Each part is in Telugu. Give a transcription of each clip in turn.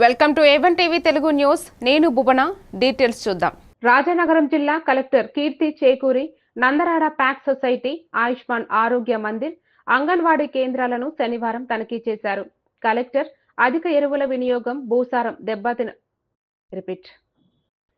Welcome to A one TV Telugu news. నేను భువన. డీటెయిల్స్ చూద్దాం. రాజానగరం జిల్లా collector Keerthi Chekuri Nandarada pack society Ayushman Arogya Mandir Anganwadi కేంద్రాలను శనివారం తనిఖీ చేశారు. కలెక్టర్ అధిక ఎరువుల వినియోగం భూసారం దెబ్బతిన రిపీట్.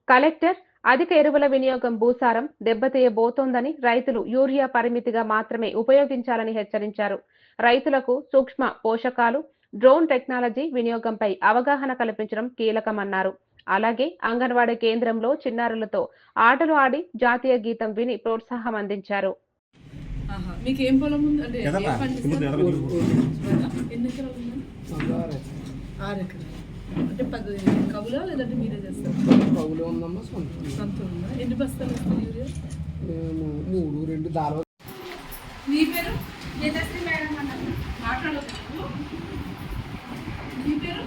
కలెక్టర్ అధిక ఎరువుల వినియోగం భూసారం దెబ్బతీయబోతోందని రైతులు యూరియా పరిమితిగా మాత్రమే ఉపయోగించాలని హెచ్చరించారు. రైతులకు సూక్ష్మ పోషకాలు డ్రోన్ టెక్నాలజీ వినియోగంపై అవగాహన కల్పించడం కీలకమన్నారు. అలాగే అంగన్వాడీ కేంద్రంలో చిన్నారులతో ఆటలు ఆడి జాతీయ గీతం విని ప్రోత్సాహం అందించారు. ఆహా. మీకు ఏం పొలం ఉంది? అంటే ఏం ఎదపా. పండిస్తారు? ఇప్పుడు ఎన్ని ఎకరాలు ఉంది ఆరు ఎకరాలు. అంటే పది కవులా లేదంటే మీరే చేస్తారు? పగులు ఉందమ్మా సొంత. సొంత ఉందా? ఎన్ని బస్తాలు వస్తుంది యూరియా? మేము మూడు రెండు దాలో మీ పేరు మాట్లాడొద్దు మీ పేరు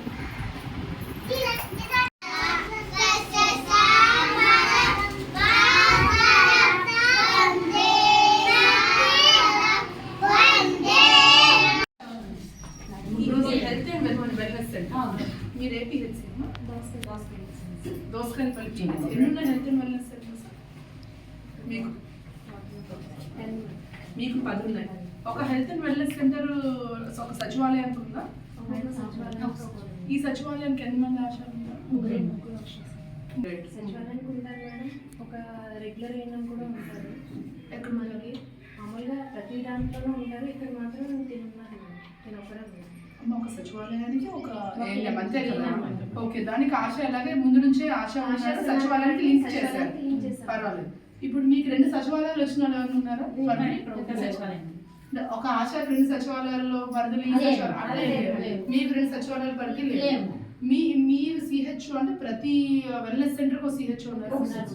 ఇప్పుడు హెల్త్ అండ్ వెల్నెస్ సెంటర్ మీరు ఏ పిహెచ్ దోసకాయపల్లి పిహెచ్ ఎన్ని ఉన్నాయి? హెల్త్ అండ్ వెల్నెస్ సెంటర్స్ మీకు? మీకు పది ఉన్నాయి. ఒక హెల్త్ అండ్ వెల్నెస్ సెంటర్ ఒక సచివాలయానికి ఉందా? ఈ సచివాలయానికి ఎన్ని మంది ఆశాలు సచివాలయానికి ఉంటారు మేడం. ఒక రెగ్యులర్ అయినా కూడా ఉంటారు. ఎక్కడ మనకి మామూలుగా ప్రతి దాంట్లోనూ ఉంటారు. ఇక్కడ మాత్రం తిన్నాను మేడం. ఒక సచివాలయానికి ఒక అంతే కదా? ఓకే దానికి ఆశ ఎలాగే ముందు నుంచే ఆశ ఉన్నారు సచివాలయానికి లింక్ చేశారు. పర్వాలేదు. ఇప్పుడు మీకు రెండు సచివాలయాలు వచ్చిన వాళ్ళు ఎవరు ఉన్నారా? ఒక ఆశ రెండు సచివాలయాల్లో. లేవు. మీకు రెండు సచివాలయాల పరిధి లేవు. మీ మీరు సిహెచ్ అంటే ప్రతి వెల్నెస్ సెంటర్కు సిహెచ్ ఉన్నారు. ఒకసారి